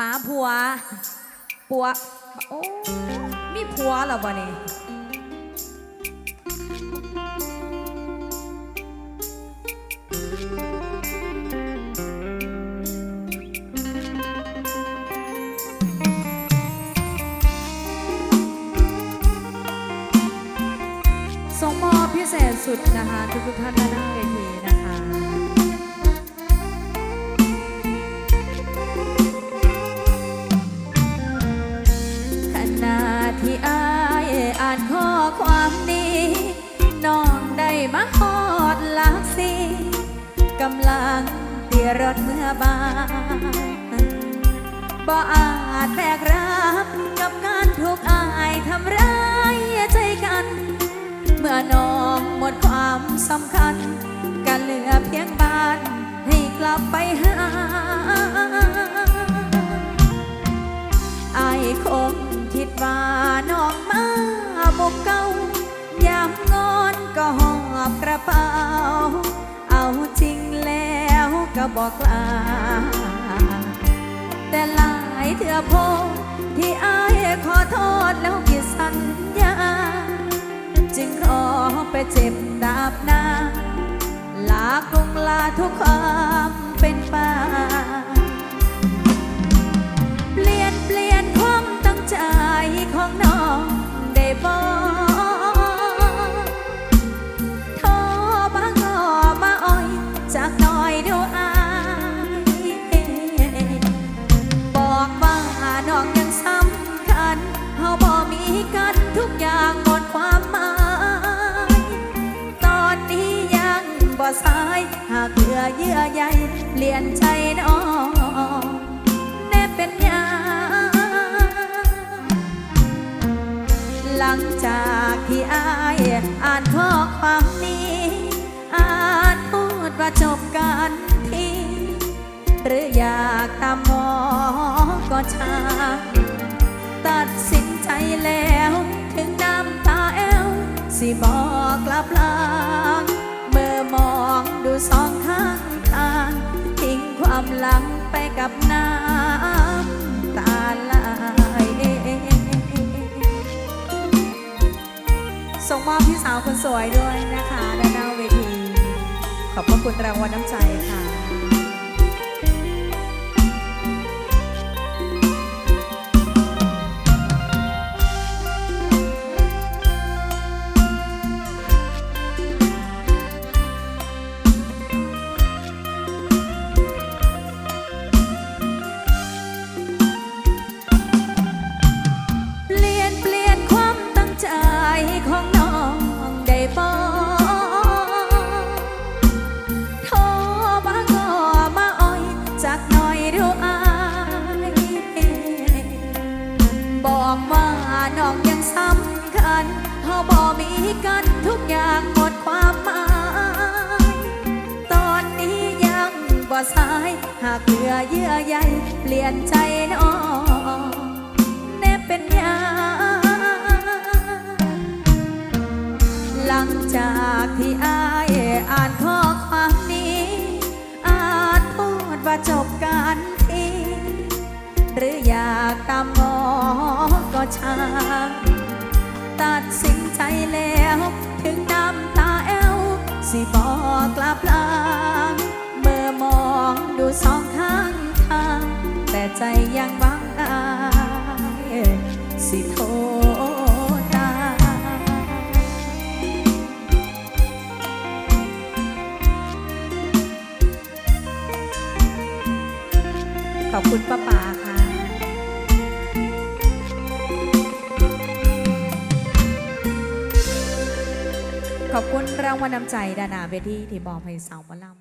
ป๋าผัวปัวโอ้มีผัวเหรอบ่นี่ส่งมอบพิเศษสุดนะคะทุกท่านนหน้าเวทีนะคะ ที่อายอ่านข้อความนี้น้องได้มาฮอดลักสีกำลังเตียรถเมื่อบานบ่อาจแบกรับกับการถูกอายทำร้ายใจกัน เมื่อน้องหมดความสำคัญกันเหลือเพียงบ้านให้กลับไปหาอายคง คิดว่าน้องมาบุกเก่ายามงอนก็หอบกระเป๋า เอาจริงแล้วก็บอกลา แต่หลายเถื่อพงที่อายขอโทษแล้วผิดสัญญา จึงขอไปเจ็บดาบหน้า ลากรุงลาทุกความเป็นไป เยื่อใยเปลี่ยนใจน้องแน่เป็นยังหลังจากที่อายอ่านข้อความนี้อ่านพูดว่าจบกันทีหรืออยากตามหมอก็ช่างตัดสินใจแล้ว ถึงน้ำตาแอวสิบอกกลับลังเมื่อมองดู สองข้างทางทิ้งความหลังไปกับน้ำตาไหลส่งมอบพี่สาวคนสวยด้วยนะคะด้านหน้าเวที ขอบพระคุณรางวัลน้ำใจ บ่มีกันทุกอย่างหมดความหมาย ตอนนี้ยังบ่สาย หากเหลือเยื่อใยเปลี่ยนใจน้องแน่เป็นยังหลังจากที่อายอ่านข้อความนี้อ่านพูดว่าจบกันทีหรืออยากตามงอก็ช่าง ตัดสินใจแล้ว ถึงน้ำตาแอวสิบอกกลับลางเมื่อมองดูสองข้างทาง แต่ใจยังหวังอายสิโทษตาขอบคุณป้าป๋า ขอบคุณรางวัลน้ำใจดานาเวทีที่บอกให้สาวมะลำ